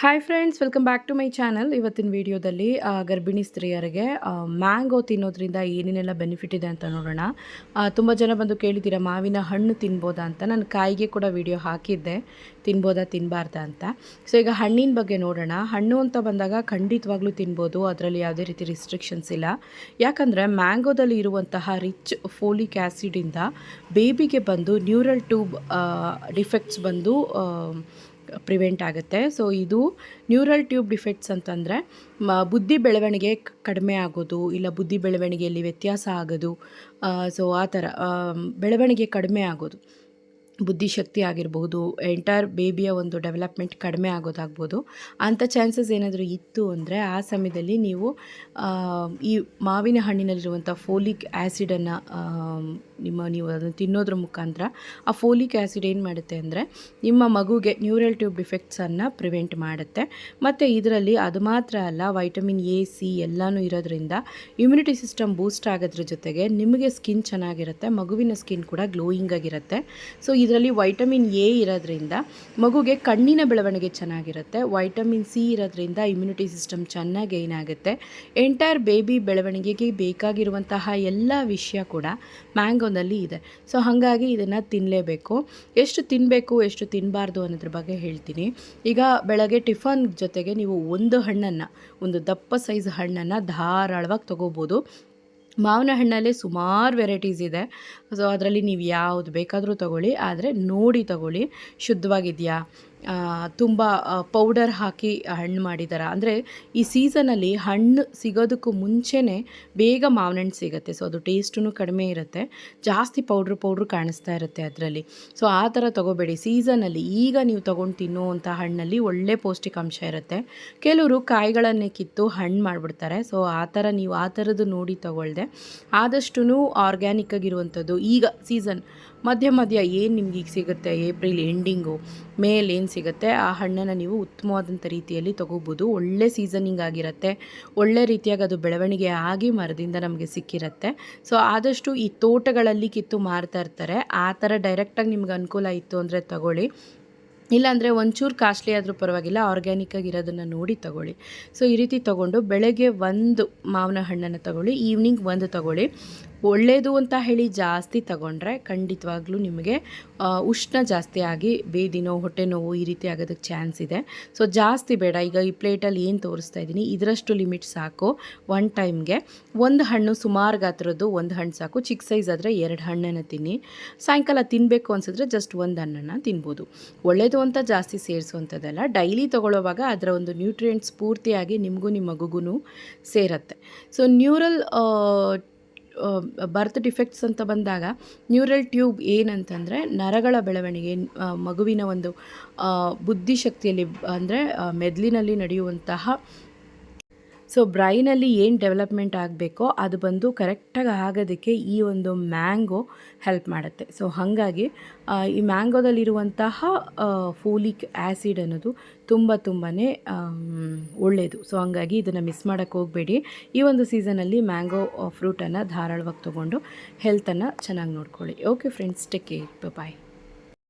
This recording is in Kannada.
Hi friends welcome back to my channel ಇವತ್ತಿನ ವಿಡಿಯೋದಲ್ಲಿ ಗರ್ಭಿಣಿ ಸ್ತ್ರೀಯರಿಗೆ ಮ್ಯಾಂಗೋ ತಿನ್ನೋದ್ರಿಂದ ಏನೇನೆಲ್ಲ ಬೆನಿಫಿಟ್ ಇದೆ ಅಂತ ನೋಡೋಣ. ತುಂಬ ಜನ ಬಂದು ಕೇಳಿದ್ದೀರಾ, ಮಾವಿನ ಹಣ್ಣು ತಿನ್ಬೋದಾ ಅಂತ. ನಾನು ಕಾಯಿಗೆ ಕೂಡ ವಿಡಿಯೋ ಹಾಕಿದ್ದೆ. ತಿನ್ಬೋದಾ ತಿನ್ನಬಾರ್ದಾ ಅಂತ. ಸೊ ಈಗ ಹಣ್ಣಿನ ಬಗ್ಗೆ ನೋಡೋಣ. ಹಣ್ಣು ಅಂತ ಬಂದಾಗ ಖಂಡಿತವಾಗ್ಲೂ ತಿನ್ಬೋದು. ಅದರಲ್ಲಿ ಯಾವುದೇ ರೀತಿ ರಿಸ್ಟ್ರಿಕ್ಷನ್ಸ್ ಇಲ್ಲ. ಯಾಕಂದರೆ ಮ್ಯಾಂಗೋದಲ್ಲಿ ಇರುವಂತಹ ರಿಚ್ ಫೋಲಿಕ್ ಆ್ಯಸಿಡಿಂದ ಬೇಬಿಗೆ ಬಂದು ನ್ಯೂರಲ್ ಟ್ಯೂಬ್ ಡಿಫೆಕ್ಟ್ಸ್ ಬಂದು ಪ್ರಿವೆಂಟ್ ಆಗುತ್ತೆ. ಸೊ ಇದು ನ್ಯೂರಲ್ ಟ್ಯೂಬ್ ಡಿಫೆಕ್ಟ್ಸ್ ಅಂತಂದರೆ ಬುದ್ಧಿ ಬೆಳವಣಿಗೆ ಕಡಿಮೆ ಆಗೋದು, ಇಲ್ಲ ಬುದ್ಧಿ ಬೆಳವಣಿಗೆಯಲ್ಲಿ ವ್ಯತ್ಯಾಸ ಆಗೋದು ಸೊ ಆ ಥರ ಬೆಳವಣಿಗೆ ಕಡಿಮೆ ಆಗೋದು. ಬುದ್ಧಿಶಕ್ತಿ ಆಗಿರಬಹುದು ಎಂಟೈರ್ ಬೇಬಿಯ ಒಂದು ಡೆವಲಪ್ಮೆಂಟ್ ಕಡಿಮೆ ಆಗೋದಾಗ್ಬೋದು. ಅಂಥ ಚಾನ್ಸಸ್ ಏನಾದರೂ ಇತ್ತು ಅಂದರೆ, ಆ ಸಮಯದಲ್ಲಿ ನೀವು ಈ ಮಾವಿನ ಹಣ್ಣಿನಲ್ಲಿರುವಂಥ ಫೋಲಿಕ್ ಆ್ಯಸಿಡನ್ನು ನಿಮ್ಮ ನೀವು ಅದನ್ನು ತಿನ್ನೋದ್ರ ಮುಖಾಂತರ ಆ ಫೋಲಿಕ್ ಆ್ಯಸಿಡ್ ಏನು ಮಾಡುತ್ತೆ ಅಂದರೆ ನಿಮ್ಮ ಮಗುಗೆ ನ್ಯೂರಲ್ ಟ್ಯೂಬ್ ಡಿಫೆಕ್ಟ್ಸನ್ನು ಪ್ರಿವೆಂಟ್ ಮಾಡುತ್ತೆ. ಮತ್ತು ಇದರಲ್ಲಿ ಅದು ಮಾತ್ರ ಅಲ್ಲ, ವೈಟಮಿನ್ ಎ, ಸಿ ಎಲ್ಲನೂ ಇರೋದ್ರಿಂದ ಇಮ್ಯುನಿಟಿ ಸಿಸ್ಟಮ್ ಬೂಸ್ಟ್ ಆಗೋದ್ರ ಜೊತೆಗೆ ನಿಮಗೆ ಸ್ಕಿನ್ ಚೆನ್ನಾಗಿರುತ್ತೆ, ಮಗುವಿನ ಸ್ಕಿನ್ ಕೂಡ ಗ್ಲೋಯಿಂಗ್ ಆಗಿರುತ್ತೆ. ಸೊ ಇದರಲ್ಲಿ ವೈಟಮಿನ್ ಎ ಇರೋದ್ರಿಂದ ಮಗುಗೆ ಕಣ್ಣಿನ ಬೆಳವಣಿಗೆ ಚೆನ್ನಾಗಿರುತ್ತೆ ವೈಟಮಿನ್ ಸಿ ಇರೋದ್ರಿಂದ ಇಮ್ಯುನಿಟಿ ಸಿಸ್ಟಮ್ ಚೆನ್ನಾಗಿ ಗೈನ್ ಆಗುತ್ತೆ. ಎಂಟೈರ್ ಬೇಬಿ ಬೆಳವಣಿಗೆಗೆ ಬೇಕಾಗಿರುವಂತಹ ಎಲ್ಲ ವಿಷಯ ಕೂಡ ಮ್ಯಾಂಗೋನಲ್ಲಿ ಇದೆ. ಸೊ ಹಾಗಾಗಿ ಇದನ್ನು ತಿನ್ನಲೇಬೇಕು ಎಷ್ಟು ತಿನ್ನಬೇಕು ಎಷ್ಟು ತಿನ್ನಬಾರ್ದು ಅನ್ನೋದ್ರ ಬಗ್ಗೆ ಹೇಳ್ತೀನಿ. ಈಗ ಬೆಳಗ್ಗೆ ಟಿಫನ್ ಜೊತೆಗೆ ನೀವು ಒಂದು ಹಣ್ಣನ್ನು, ಒಂದು ದಪ್ಪ ಸೈಜ್ ಹಣ್ಣನ್ನು ಧಾರಾಳವಾಗಿ ತೊಗೋಬೋದು. ಮಾವಿನ ಹಣ್ಣಲ್ಲೇ ಸುಮಾರು ವೆರೈಟೀಸ್ ಇದೆ. ಸೊ ಅದರಲ್ಲಿ ನೀವು ಯಾವುದು ಬೇಕಾದರೂ ತಗೊಳ್ಳಿ, ಆದರೆ ನೋಡಿ ತಗೊಳ್ಳಿ. ಶುದ್ಧವಾಗಿದೆಯಾ? ತುಂಬ ಪೌಡರ್ ಹಾಕಿ ಹಣ್ಣು ಮಾಡಿದ್ದಾರೆ ಅಂದರೆ ಈ ಸೀಸನಲ್ಲಿ ಹಣ್ಣು ಸಿಗೋದಕ್ಕೂ ಮುಂಚೆನೇ ಬೇಗ ಮಾವಿನ ಹಣ್ಣು ಸಿಗುತ್ತೆ. ಸೊ ಅದು ಟೇಸ್ಟೂ ಕಡಿಮೆ ಇರುತ್ತೆ. ಜಾಸ್ತಿ ಪೌಡ್ರ್ ಪೌಡ್ರ್ ಕಾಣಿಸ್ತಾ ಇರುತ್ತೆ ಅದರಲ್ಲಿ. ಸೊ ಆ ಥರ ತೊಗೋಬೇಡಿ. ಸೀಸನಲ್ಲಿ ಈಗ ನೀವು ತೊಗೊಂಡು ತಿನ್ನುವಂಥ ಹಣ್ಣಲ್ಲಿ ಒಳ್ಳೆ ಪೌಷ್ಟಿಕಾಂಶ ಇರುತ್ತೆ. ಕೆಲವರು ಕಾಯಿಗಳನ್ನೇ ಕಿತ್ತು ಹಣ್ಣು ಮಾಡಿಬಿಡ್ತಾರೆ. ಸೊ ಆ ಥರ ನೀವು ಆ ಥರದ್ದು ನೋಡಿ ತೊಗೊಳ್ದೆ. ಆದಷ್ಟು ಆರ್ಗ್ಯಾನಿಕ್ ಆಗಿರುವಂಥದ್ದು. ಈಗ ಸೀಸನ್ ಮಧ್ಯ ಮಧ್ಯ ಏನು ನಿಮ್ಗೆ ಈಗ ಸಿಗುತ್ತೆ? ಏಪ್ರಿಲ್ ಎಂಡಿಂಗು ಮೇಲ್ ಸಿಗುತ್ತೆ. ಆ ಹಣ್ಣನ್ನು ನೀವು ಉತ್ತಮವಾದಂಥ ರೀತಿಯಲ್ಲಿ ತಗೋಬೋದು. ಒಳ್ಳೆ ಸೀಸನಿಂಗ್ ಆಗಿರುತ್ತೆ. ಒಳ್ಳೆ ರೀತಿಯಾಗಿ ಅದು ಬೆಳವಣಿಗೆ ಆಗಿ ಮರದಿಂದ ನಮಗೆ ಸಿಕ್ಕಿರುತ್ತೆ. ಸೊ ಆದಷ್ಟು ಈ ತೋಟಗಳಲ್ಲಿ ಕಿತ್ತು ಮಾರ್ತಾ ಇರ್ತಾರೆ. ಆ ಥರ ಡೈರೆಕ್ಟಾಗಿ ನಿಮ್ಗೆ ಅನುಕೂಲ ಇತ್ತು ಅಂದರೆ ತಗೊಳ್ಳಿ. ಇಲ್ಲಾಂದರೆ ಒಂಚೂರು ಕಾಸ್ಟ್ಲಿ ಆದರೂ ಪರವಾಗಿಲ್ಲ ಆರ್ಗ್ಯಾನಿಕ್ಕಾಗಿ ಇರೋದನ್ನು ನೋಡಿ ತಗೊಳ್ಳಿ. ಸೊ ಈ ರೀತಿ ತೊಗೊಂಡು ಬೆಳಗ್ಗೆ ಒಂದು ಮಾವಿನ ಹಣ್ಣನ್ನು ತಗೊಳ್ಳಿ ಈವ್ನಿಂಗ್ ಒಂದು ತಗೊಳ್ಳಿ. ಒಳ್ಳೆಯದು ಅಂತ ಹೇಳಿ ಜಾಸ್ತಿ ತಗೊಂಡ್ರೆ ಖಂಡಿತವಾಗ್ಲೂ ನಿಮಗೆ ಉಷ್ಣ ಜಾಸ್ತಿ ಆಗಿ ಬೇದಿ ನೋವು, ಹೊಟ್ಟೆ ನೋವು ಈ ರೀತಿ ಆಗೋದಕ್ಕೆ ಚಾನ್ಸ್ ಇದೆ. ಸೊ ಜಾಸ್ತಿ ಬೇಡ. ಈಗ ಈ ಪ್ಲೇಟಲ್ಲಿ ಏನು ತೋರಿಸ್ತಾ ಇದ್ದೀನಿ, ಇದರಷ್ಟು ಲಿಮಿಟ್ ಸಾಕು ಒನ್ ಟೈಮ್ಗೆ ಒಂದು ಹಣ್ಣು ಸುಮಾರು ಗಾತ್ರದ್ದು ಒಂದು ಹಣ್ಣು ಸಾಕು ಚಿಕ್ಕ ಸೈಜ್ ಆದರೆ ಎರಡು ಹಣ್ಣನ್ನು ತಿನ್ನಿ. ಸಾಯಂಕಾಲ ತಿನ್ನಬೇಕು ಅನ್ಸಿದ್ರೆ ಜಸ್ಟ್ ಒಂದು ಹಣ್ಣನ್ನು ತಿನ್ಬೋದು. ಒಳ್ಳೆಯದು ಅಂತ ಜಾಸ್ತಿ ಸೇರಿಸುವಂಥದ್ದಲ್ಲ ಡೈಲಿ ತೊಗೊಳ್ಳೋವಾಗ ಅದರ ಒಂದು ನ್ಯೂಟ್ರಿಯೆಂಟ್ಸ್ ಪೂರ್ತಿಯಾಗಿ ನಿಮಗೂ ನಿಮ್ಮ ಮಗುಗೂ ಸೇರತ್ತೆ. ಸೊ ನ್ಯೂರಲ್ ಬರ್ತ್ ಡಿಫೆಕ್ಟ್ಸ್ ಅಂತ ಬಂದಾಗ ನ್ಯೂರಲ್ ಟ್ಯೂಬ್ ಏನಂತಂದರೆ ನರಗಳ ಬೆಳವಣಿಗೆ ಮಗುವಿನ ಒಂದು ಬುದ್ಧಿಶಕ್ತಿಯಲ್ಲಿ, ಅಂದರೆ ಮೆದುಳಿನಲ್ಲಿ ನಡೆಯುವಂತಹ ಸೊ ಬ್ರೈನಲ್ಲಿ ಏನು ಡೆವಲಪ್ಮೆಂಟ್ ಆಗಬೇಕೋ ಅದು ಬಂದು ಕರೆಕ್ಟಾಗಿ ಆಗೋದಕ್ಕೆ ಈ ಒಂದು ಮ್ಯಾಂಗೋ ಹೆಲ್ಪ್ ಮಾಡುತ್ತೆ. ಸೊ ಹಾಗಾಗಿ ಈ ಮ್ಯಾಂಗೋದಲ್ಲಿರುವಂತಹ ಫೋಲಿಕ್ ಆ್ಯಸಿಡ್ ಅನ್ನೋದು ತುಂಬ ತುಂಬಾ ಒಳ್ಳೆಯದು ಸೊ ಹಂಗಾಗಿ ಇದನ್ನು ಮಿಸ್ ಮಾಡೋಕ್ಕೆ ಹೋಗಬೇಡಿ. ಈ ಒಂದು ಸೀಸನಲ್ಲಿ ಮ್ಯಾಂಗೋ ಫ್ರೂಟನ್ನು ಧಾರಾಳವಾಗಿ ತೊಗೊಂಡು ಹೆಲ್ತನ್ನು ಚೆನ್ನಾಗಿ ನೋಡ್ಕೊಳ್ಳಿ. Okay friends take care bye